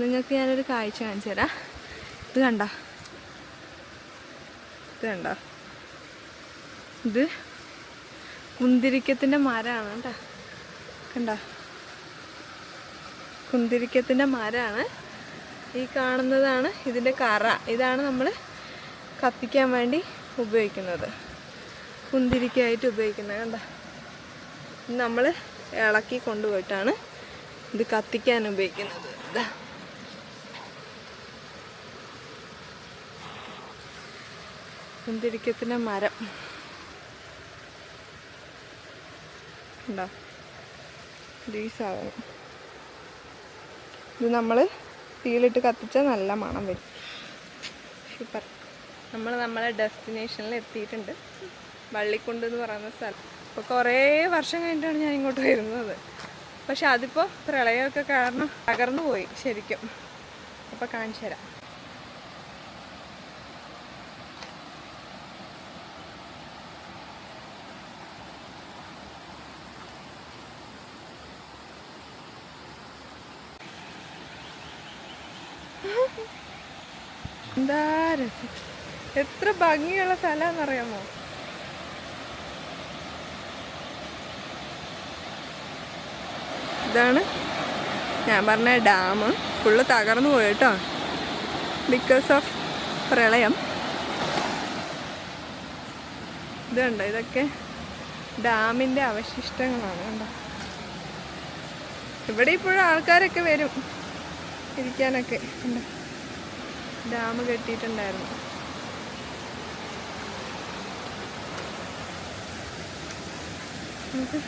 നിങ്ങൾക്ക് ഞാനൊരു കാഴ്ച കാണിച്ചു തരാം. ഇത് കണ്ട? ഇത് കണ്ട? ഇത് കുന്തിരിക്കത്തിന്റെ മരമാണ് കേട്ടോ. കണ്ട? കുന്തിരിക്കത്തിന്റെ മരമാണ്. ഈ കാണുന്നതാണ് ഇതിന്റെ കറ. ഇതാണ് നമ്മൾ കത്തിക്കാൻ വേണ്ടി ഉപയോഗിക്കുന്നത്. കുന്തിരിക്കായിട്ട് ഉപയോഗിക്കുന്നത്. കണ്ട? നമ്മൾ ഇളക്കി കൊണ്ടുപോയിട്ടാണ് ഇത് കത്തിക്കാൻ ഉപയോഗിക്കുന്നത്. ഇതാ. കുന്തിരിക്കത്തിന്റെ മരം. ഉണ്ടോ ഈ ഇത് നമ്മൾ തീയിലിട്ട് കത്തിച്ചാൽ നല്ല മണം വരും. സൂപ്പർ. നമ്മൾ നമ്മളെ ഡെസ്റ്റിനേഷനിൽ എത്തിയിട്ടുണ്ട്. വള്ളിക്കുണ്ട് എന്ന് പറയുന്ന സ്ഥലം. ഇപ്പോൾ കുറേ വർഷം കഴിഞ്ഞിട്ടാണ് ഞാൻ ഇങ്ങോട്ട് വരുന്നത്. പക്ഷെ അതിപ്പോൾ പ്രളയമൊക്കെ കാരണം തകർന്നു പോയി ശരിക്കും. അപ്പോൾ കാണിച്ചു തരാം. എന്താ എത്ര ഭംഗിയുള്ള സ്ഥലമാണെന്നറിയാമോ? ഇതാണ് ഞാൻ പറഞ്ഞ ഡാം. ഫുള്ള് തകർന്നു പോയി കേട്ടോ. ബിക്കോസ് ഓഫ് പ്രളയം. ഇതുണ്ട് ഇതൊക്കെ ഡാമിന്റെ അവശിഷ്ടങ്ങളാണ് കണ്ടോ? ഇവിടെ ഇപ്പോഴും ആൾക്കാരൊക്കെ വരും. ഇരിക്കാനൊക്കെ കണ്ടോ ഡാം കെട്ടിയിട്ടുണ്ടായിരുന്നു. നമുക്ക്